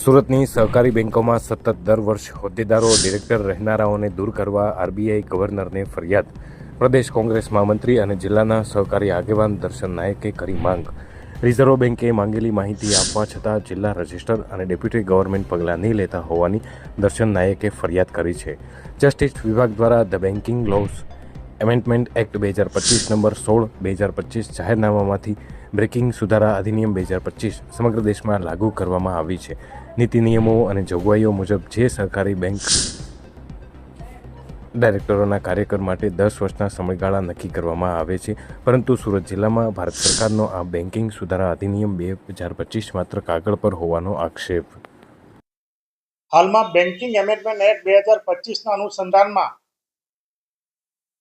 સુરતની સહકારી બેંકોમાં સતત દર વર્ષ હોદ્દેદારો, ડિરેક્ટર રહેનારાઓને દૂર કરવા આરબીઆઈ ગવર્નરને ફરિયાદ. પ્રદેશ કોંગ્રેસ મહામંત્રી અને જિલ્લાના સહકારી આગેવાન દર્શન નાયકે કરી માંગ. રિઝર્વ બેન્કે માંગેલી માહિતી આપવા છતાં જિલ્લા રજિસ્ટર અને ડેપ્યુટી ગવર્મેન્ટ પગલાં નહીં લેતા હોવાની દર્શન નાયકે ફરિયાદ કરી છે. જસ્ટિસ વિભાગ દ્વારા the banking laws amendment act બે હજાર પચીસ નંબર સોળ બે હજાર પચીસ જાહેરનામામાંથી બ્રેકિંગ સુધારા અધિનિયમ બે હજાર પચીસ સમગ્ર દેશમાં લાગુ કરવામાં આવી છે. નીતિ નિયમો અને જોગવાઈઓ મુજબ જે સહકારી બેંક ડાયરેક્ટરોના કાર્યકર માટે દસ વર્ષના સમયગાળા નક્કી કરવામાં આવે છે, પરંતુ સુરત જિલ્લામાં ભારત સરકારનો આ બેન્કિંગ સુધારા અધિનિયમ બે હજાર પચીસ માત્ર કાગળ પર હોવાનો આક્ષેપ. હાલમાં બેન્કિંગ એમેન્ડમેન્ટ એક્ટ બે હજાર પચીસના અનુસંધાનમાં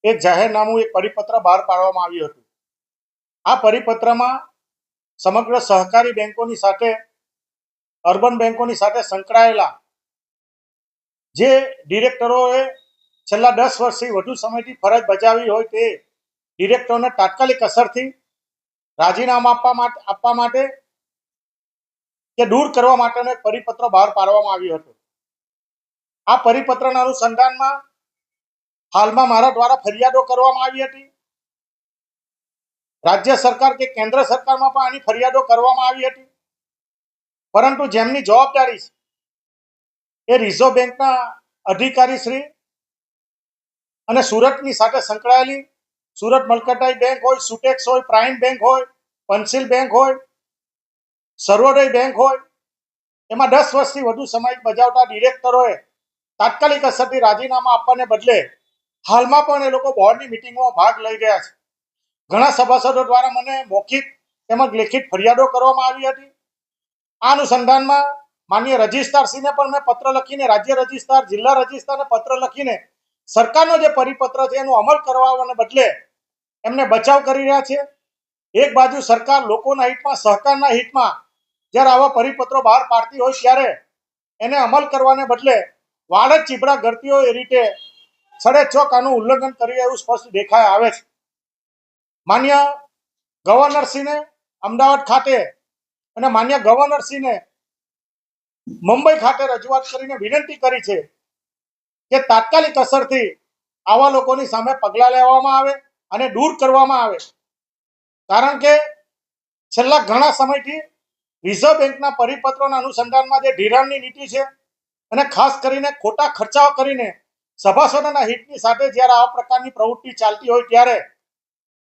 એક જાહેરનામું એક પરિપત્ર બહાર પાડવામાં આવ્યું હતું. આ પરિપત્રમાં સમગ્ર સહકારી બેંકોની સાથે, અર્બન બેંકોની સાથે સંકળાયેલા જે ડિરેક્ટરોએ છેલ્લા દસ વર્ષથી વધુ સમયથી ફરજ બજાવી હોય તે ડિરેક્ટરોને તાત્કાલિક અસરથી રાજીનામા આપવા માટે આપવા માટે કે દૂર કરવા માટેનો એક પરિપત્ર બહાર પાડવામાં આવ્યો હતો. આ પરિપત્રના અનુસંધાનમાં હાલમાં મારા દ્વારા ફરિયાદો કરવામાં આવી હતી. રાજ્ય સરકાર કે કેન્દ્ર સરકારમાં પણ આની ફરિયાદો કરવામાં આવી હતી. પરંતુ જેમની જવાબદારી છે, એ રિઝર્વ બેંકના અધિકારી શ્રી અને સુરતની સાથે સંકળાયેલી સુરત મલકટાઈ બેંક હોય, સુટેક્સ હોય, પ્રાઇમ બેંક હોય પંસિલ બેંક હોય, સર્વોદય બેંક હોય, એમાં દસ વર્ષથી વધુ સમય બજાવતા ડિરેક્ટરોએ તાત્કાલિક અસરથી રાજીનામા આપવાને બદલે હાલમાં પણ એ લોકો બોર્ડની મિટિંગમાં ભાગ લઈ રહ્યા છે. ઘણા સભાસદો દ્વારા મને મૌખિક તેમજ લેખિત ફરિયાદો કરવામાં આવી હતી. આ અનુસંધાનમાં માન્ય રજિસ્ટ્રારશ્રીને પણ મેં પત્ર લખીને, રાજ્ય રજિસ્ટ્રાર, જિલ્લા રજિસ્ટ્રારને પત્ર લખીને, સરકારનો જે પરિપત્ર છે એનો અમલ કરવાને બદલે એમને બચાવ કરી રહ્યા છે. એક બાજુ સરકાર લોકોના હિતમાં, સહકારના હિતમાં જ્યારે આવા પરિપત્રો બહાર પાડતી હોય ત્યારે એને અમલ કરવાને બદલે વાડ જ ચીબડા ગળતી હોય એ રીતે છડે છ આનું ઉલ્લંઘન કરી એવું સ્પષ્ટ દેખાય આવે છે. માન્ય ગવર્નરશ્રીને અમદાવાદ ખાતે અને માન્ય ગવર્નરશ્રીને મુંબઈ ખાતે રજૂઆત કરીને વિનંતી કરી છે કે તાત્કાલિક અસરથી આવા લોકોની સામે પગલાં લેવામાં આવે અને દૂર કરવામાં આવે. કારણ કે છેલ્લા ઘણા સમયથી રિઝર્વ બેંકના પરિપત્રોના અનુસંધાનમાં જે ધિરાણની નીતિ છે અને ખાસ કરીને ખોટા ખર્ચાઓ કરીને સભાસદોના હિતની સાથે જ્યારે આ પ્રકારની પ્રવૃત્તિ ચાલતી હોય ત્યારે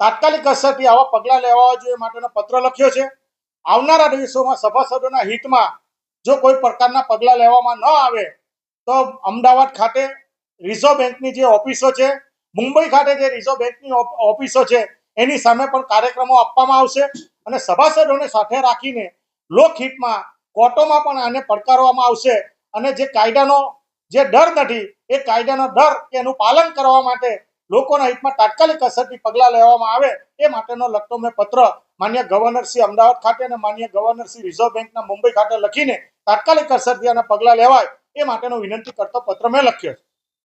તાત્કાલિક અસરથી આવા પગલાં લેવા જોઈએ માટેનો પત્ર લખ્યો છે. આવનારા દિવસોમાં સભાસદોના હિતમાં જો કોઈ પ્રકારના પગલાં લેવામાં ન આવે, તો અમદાવાદ ખાતે રિઝર્વ બેંકની જે ઓફિસો છે, મુંબઈ ખાતે જે રિઝર્વ બેંકની ઓફિસો છે, એની સામે પણ કાર્યક્રમો આપવામાં આવશે અને સભાસદોને સાથે રાખીને લોકહિતમાં કોર્ટોમાં પણ આને પડકારવામાં આવશે અને જે કાયદાનો જે ડર નથી એ કાયદાનો ડર એનું પાલન કરવા માટે લોકોના હિતમાં તાત્કાલિક અસરથી પગલાં લેવામાં આવે એ માટેનો લગતો મેં પત્ર માન્ય ગવર્નર શ્રી અમદાવાદ ખાતે અને માન્ય ગવર્નર શ્રી રિઝર્વ બેંકના મુંબઈ ખાતે લખીને તાત્કાલિક અસરથી આના પગલાં લેવાય એ માટેનો વિનંતી કરતો પત્ર મેં લખ્યો છે.